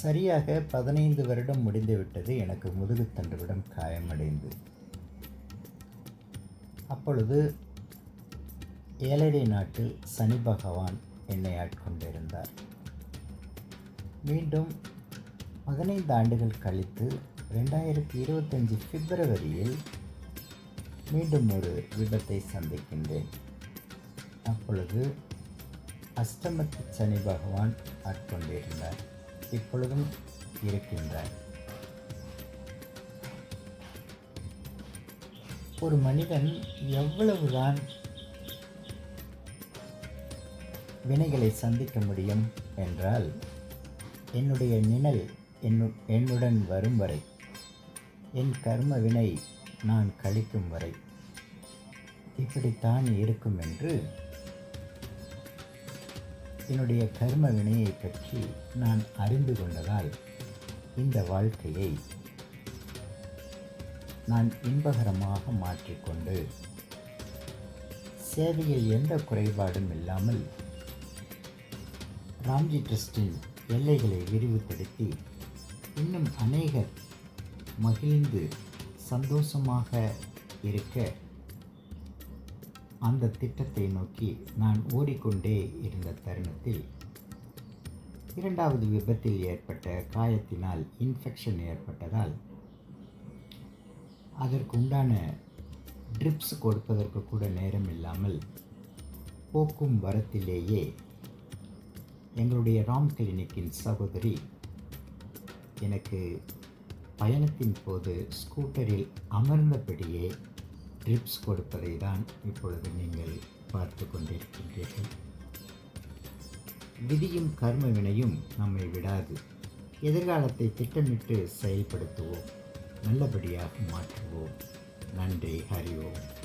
சரியாக பதினைந்து வருடம் முடிந்துவிட்டது. எனக்கு முதுகுத்தண்டுவிடம் காயமடைந்து. அப்பொழுது ஏழரை நாட்டில் சனி பகவான் என்னை ஆட்கொண்டிருந்தார். மீண்டும் பதினைந்து ஆண்டுகள் கழித்து ரெண்டாயிரத்தி இருபத்தஞ்சி பிப்ரவரியில் மீண்டும் ஒரு விபத்தை சந்திக்கின்றேன். அப்பொழுது அஷ்டமத்து சனி பகவான் ஆட்கொண்டிருந்தார். இப்பொழுதும் இருக்கின்றார். ஒரு மனிதன் எவ்வளவுதான் வினைகளை சந்திக்க முடியும் என்றால் என்னுடைய நிழல் என்னு என்னுடன் வரும் வரை என் கர்ம வினை நான் கழிக்கும் வரை இப்படித்தான் இருக்கும் என்று என்னுடைய கர்ம வினையை பற்றி நான் அறிந்து கொண்டதால் இந்த வாழ்க்கையை நான் இன்பகரமாக மாற்றிக்கொண்டு சேவையில் எந்த குறைபாடும் இல்லாமல் ராம்ஜி ட்ரஸ்டின் எல்லைகளை விரிவுபடுத்தி இன்னும் அநேகர் மகிழ்ந்து சந்தோஷமாக இருக்க அந்த திட்டத்தை நோக்கி நான் ஓடிக்கொண்டே இருந்த தருணத்தில் இரண்டாவது விபத்தில் ஏற்பட்ட காயத்தினால் இன்ஃபெக்ஷன் ஏற்பட்டதால் அதற்குண்டான ட்ரிப்ஸ் கொடுப்பதற்கு கூட நேரம் இல்லாமல் போக்கும் வரத்திலேயே எங்களுடைய ராம் கிளினிக்கின் சகோதரி எனக்கு பயணத்தின் போது ஸ்கூட்டரில் அமர்ந்தபடியே டிப்ஸ் கொடுப்பதை தான் இப்பொழுது நீங்கள் பார்த்து கொண்டிருக்கின்றீர்கள். விதியும் கர்ம வினையும் நம்மை விடாது. எதிர்காலத்தை திட்டமிட்டு செயல்படுத்துவோம். நல்லபடியாக மாற்றுவோம். நன்றி ஹரி ஓம்.